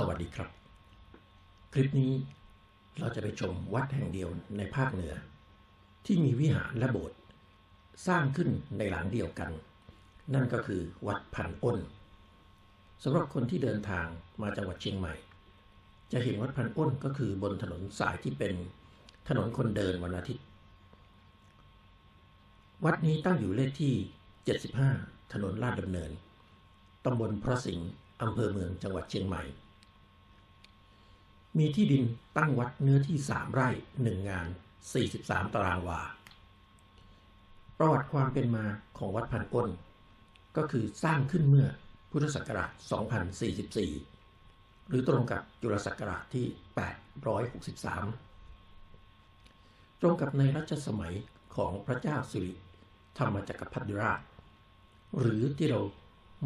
สวัสดีครับ คลิปนี้เราจะไปชมวัดแห่งเดียวในภาคเหนือ ที่มีวิหารและโบสถ์สร้างขึ้นในหลังเดียวกัน นั่นก็คือวัดพันอ้นสำหรับคนที่เดินทางมาจังหวัดเชียงใหม่ จะเห็นวัดพันอ้นก็คือบนถนนสายที่เป็นถนนคนเดินวันอาทิตย์ วัดนี้ตั้งอยู่เลขที่ 75 ถนนลาดดำเนินตำบลพระสิงห์อำเภอเมืองจังหวัดเชียงใหม่ มีที่ดินตั้งวัดเนื้อที่3ไร่1งงาน 43 ตารางวา ประวัติความเป็นมาของวัดพันอ้น ก็คือสร้างขึ้นเมื่อพุทธศักราช 2044 หรือตรงกับจุลศักราชที่ 863 ตรงกับในรัชสมัยของพระเจ้าสิริธรรมจักรพรรดิราช หรือที่เรา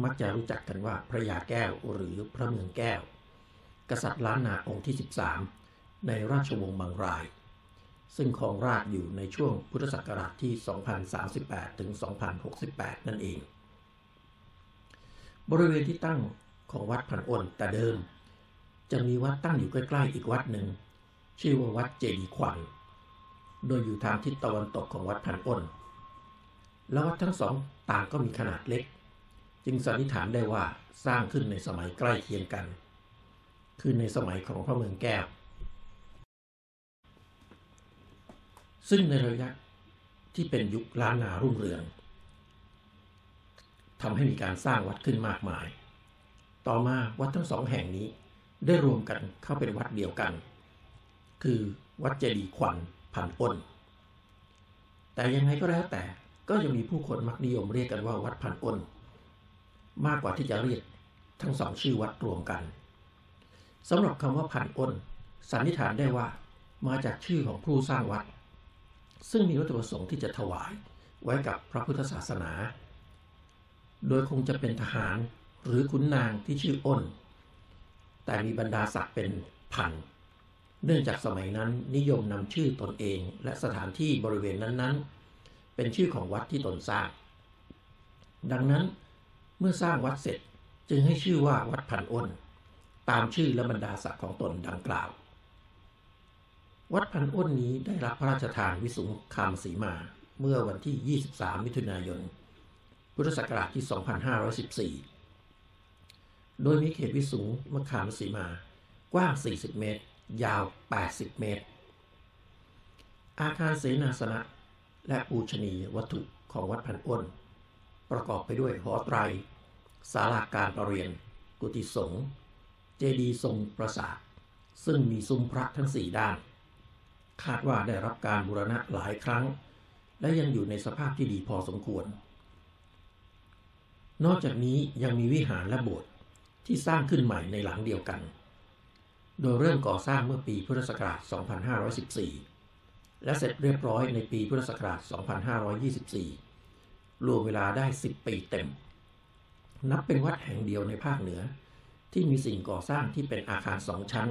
มักจะรู้จักกันว่าพระยาแก้วหรือพระเมืองแก้ว กษัตริย์ล้านนาองค์ที่ 13 ในราชวงศ์บางราย ซึ่งครองราชอยู่ในช่วงพุทธศักราชที่ 2038 ถึง 2068 นั่นเอง บริเวณที่ตั้งของวัดพันอ้นแต่เดิม จะมีวัดตั้งอยู่ใกล้ๆอีกวัดหนึ่ง ชื่อว่าวัดเจดีขวัญโดยอยู่ทางทิศตะวันตกของวัดพันอ้น แล้ววัดทั้งสองต่างก็มีขนาดเล็ก จึงสันนิษฐานได้ว่าสร้างขึ้นในสมัยใกล้เคียงกัน คือในสมัยของพระเมืองแก้ว ซึ่งในระยะที่เป็นยุคล้านนารุ่งเรืองทำให้มีการสร้างวัดขึ้นมากมาย ต่อมาวัดทั้งสองแห่งนี้ได้รวมกันเข้าเป็นวัดเดียวกัน คือวัดเจดีขวัญพันอ้นแต่ยังไงก็แล้วแต่ก็ยังมีผู้คนมักนิยมเรียกกันว่าวัดพันอ้นมากกว่าที่จะเรียกทั้งสองชื่อวัดรวมกัน สำหรับคำว่าพันอ้นสันนิษฐานได้ว่ามาจากชื่อของผู้สร้างวัด ซึ่งมีวัตถุประสงค์ที่จะถวายไว้กับพระพุทธศาสนา โดยคงจะเป็นทหารหรือขุนนางที่ชื่ออ้น แต่มีบรรดาศักดิ์เป็นพัน เนื่องจากสมัยนั้นนิยมนำชื่อตนเองและสถานที่บริเวณนั้นๆ เป็นชื่อของวัดที่ตนสร้าง ดังนั้นเมื่อสร้างวัดเสร็จจึงให้ชื่อว่าวัดพันอ้น ตามชื่อและบรรดาศักดิ์ของตนดังกล่าว วัดพันอ้นนี้ได้รับพระราชทานวิสุงคามสีมาเมื่อวันที่ 23 มิถุนายน พุทธศักราชที่ 2514 โดยมีเขตวิสุงมคามสีมากว้าง 40 เมตร ยาว 80 เมตร อาคารเสนาสนะ และปูชนียวัตถุของวัดพันอ้น ประกอบไปด้วยหอไตร ศาลาการประเรียน กุฏิสงฆ์ เจดีย์ทรงประสาท ซึ่งมีซุ้มพระทั้งสี่ด้าน คาดว่าได้รับการบูรณะหลายครั้ง และยังอยู่ในสภาพที่ดีพอสมควร นอกจากนี้ยังมีวิหารและโบสถ์ที่สร้างขึ้นใหม่ในหลังเดียวกัน โดยเริ่มก่อสร้างเมื่อปีพุทธศักราช 2514 และเสร็จเรียบร้อยในปีพุทธศักราช 2524 รวมเวลาได้ 10 ปีเต็ม นับเป็นวัดแห่งเดียวในภาคเหนือ ที่มีสิ่งก่อสร้างที่เป็นอาคารสองชั้น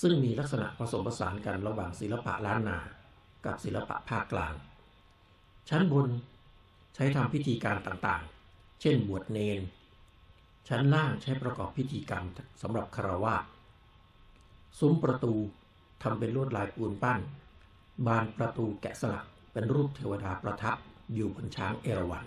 ซึ่งมีลักษณะผสมผสานกันระหว่างศิลปะล้านนา กับศิลปะภาคกลาง ชั้นบนใช้ทำพิธีการต่างๆ เช่นบวชเนน ชั้นล่างใช้ประกอบพิธีกรรมสำหรับคารวะซุ้มประตูทำเป็นลวดลายปูนปั้น บานประตูแกะสลักเป็นรูปเทวดาประทับอยู่บนช้างเอราวัณ